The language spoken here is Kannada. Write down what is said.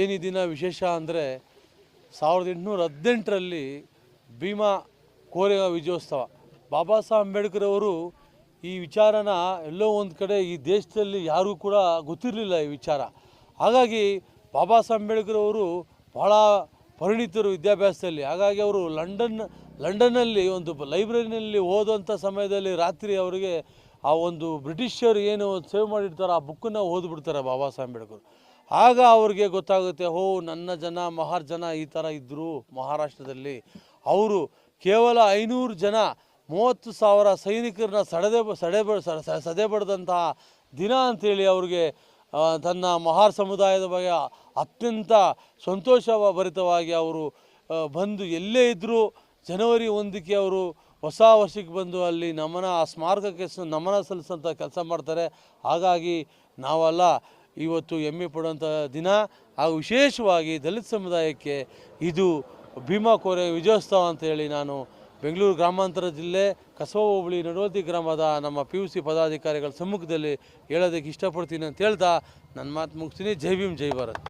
ಏನು ದಿನ ವಿಶೇಷ ಅಂದರೆ ಸಾವಿರದ ಎಂಟುನೂರ ಹದಿನೆಂಟರಲ್ಲಿ ಭೀಮಾ ಕೋರೆ ವಿಜಯೋತ್ಸವ. ಬಾಬಾ ಸಾಹೇಬ್ ಅಂಬೇಡ್ಕರ್ ಅವರು ಈ ವಿಚಾರನ ಎಲ್ಲೋ ಒಂದು ಕಡೆ ಈ ದೇಶದಲ್ಲಿ ಯಾರಿಗೂ ಕೂಡ ಗೊತ್ತಿರಲಿಲ್ಲ ಈ ವಿಚಾರ. ಹಾಗಾಗಿ ಬಾಬಾ ಸಾಹೇಬ್ ಅಂಬೇಡ್ಕರ್ ಅವರು ಭಾಳ ಪರಿಣಿತರು ವಿದ್ಯಾಭ್ಯಾಸದಲ್ಲಿ. ಹಾಗಾಗಿ ಅವರು ಲಂಡನ್, ಲಂಡನ್ನಲ್ಲಿ ಒಂದು ಲೈಬ್ರರಿನಲ್ಲಿ ಓದುವಂಥ ಸಮಯದಲ್ಲಿ ರಾತ್ರಿ ಅವರಿಗೆ ಆ ಒಂದು ಬ್ರಿಟಿಷರು ಏನು ಸೇವ್ ಮಾಡಿರ್ತಾರೋ ಆ ಬುಕ್ಕನ್ನು ಓದ್ಬಿಡ್ತಾರೆ ಬಾಬಾ ಸಾಹೇಬ್ ಅಂಬೇಡ್ಕರ್. ಆಗ ಅವ್ರಿಗೆ ಗೊತ್ತಾಗುತ್ತೆ ಓ ನನ್ನ ಜನ, ಮಹಾರ್ ಜನ ಈ ಥರ ಇದ್ದರು ಮಹಾರಾಷ್ಟ್ರದಲ್ಲಿ. ಅವರು ಕೇವಲ ಐನೂರು ಜನ ಮೂವತ್ತು ಸಾವಿರ ಸೈನಿಕರನ್ನ ಸಡೆದೆ, ಸಡೆ ಸದೆ ಬಡ್ದಂತಹ ದಿನ ಅಂತೇಳಿ ಅವ್ರಿಗೆ ತನ್ನ ಮಹಾರ್ ಸಮುದಾಯದ ಬಗ್ಗೆ ಅತ್ಯಂತ ಸಂತೋಷ ಭರಿತವಾಗಿ ಅವರು ಬಂದು ಎಲ್ಲೇ ಇದ್ದರೂ ಜನವರಿ ಒಂದಕ್ಕೆ ಅವರು ಹೊಸ ವರ್ಷಕ್ಕೆ ಬಂದು ಅಲ್ಲಿ ನಮನ, ಆ ಸ್ಮಾರಕಕ್ಕೆ ನಮನ ಸಲ್ಲಿಸೋಂಥ ಕೆಲಸ ಮಾಡ್ತಾರೆ. ಹಾಗಾಗಿ ನಾವೆಲ್ಲ ಇವತ್ತು ಹೆಮ್ಮೆ ಪಡುವಂಥ ದಿನ ಹಾಗೂ ವಿಶೇಷವಾಗಿ ದಲಿತ ಸಮುದಾಯಕ್ಕೆ ಇದು ಭೀಮಾ ಕೋರೆ ವಿಜಯೋತ್ಸವ ಅಂತೇಳಿ ನಾನು ಬೆಂಗಳೂರು ಗ್ರಾಮಾಂತರ ಜಿಲ್ಲೆ ಕಸವ ಹೋಬಳಿ ನಡವತಿ ಗ್ರಾಮದ ನಮ್ಮ ಪಿ ಯು ಸಿ ಪದಾಧಿಕಾರಿಗಳ ಸಮ್ಮುಖದಲ್ಲಿ ಹೇಳೋದಕ್ಕೆ ಇಷ್ಟಪಡ್ತೀನಿ ಅಂತ ಹೇಳ್ತಾ ನನ್ನ ಮಾತು ಮುಗಿಸ್ತೀನಿ. ಜೈ ಭೀಮ್, ಜೈ ಭಾರತ್.